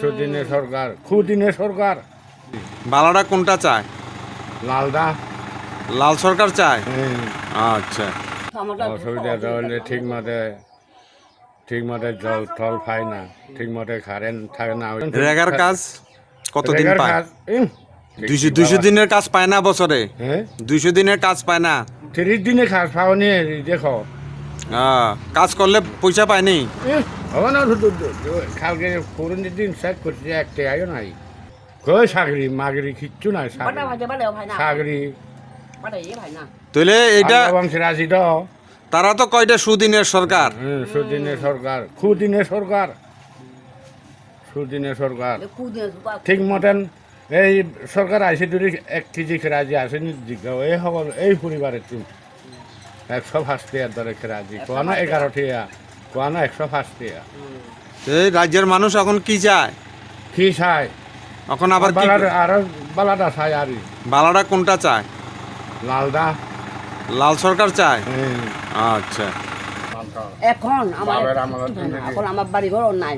সুদিনের সরকার খুদিনের সরকার। বালাটা কোনটা চায়? লালদা। লাল সরকার চায়? আচ্ছা। অসুবিধা হলে ঠিক মতে ঠিক মতে জল থল পায় না। ঠিক মতে কারেন্ট থাকে না। রেগার কাজ কতদিন পায়? দুইশো দুইশো দিনের কাজ পায় না বছরে? হ্যাঁ? দুইশো দিনের কাজ পায় না? তিরিশ দিনে কাজ পাওনি দেখো। কাজ করলে পয়সা পায়নি? উম, হবে না শুধু দু- দু- কালকে পুরনো দিন চেক করছি একটা আয়ও নাই। কই চাকরি মাগরি কিচ্ছু নাই bắt đầu phải bắt đầu phải nào চাকরি bắt đầu phải nào তাহলে এইটা বংশের রাজি তো। তারা তো কয়টা সুদিনের সরকার? হুম, সুদিনের সরকার। খুদিনের সরকার। সুদিনের সরকার। ঠিক মতেন এই সরকার আইসে যদি এক কেজি খেরাজি আসেনি জিজ্ঞাসা এই সকল এই পরিবারের তুমি একশো পাঁচ টিয়ার দরে খেরাজি। কোয়া না এগারো টিয়া কোয়া না একশো পাঁচ এই রাজ্যের মানুষ এখন কি চায়? কি চায়? এখন আবার কি আরও বালাটা চাই আর বালাটা কোনটা চায়? লালদা। লাল সরকার চায়? আচ্ছা। এখন আমার এখন আমার বাড়ি ঘর নাই।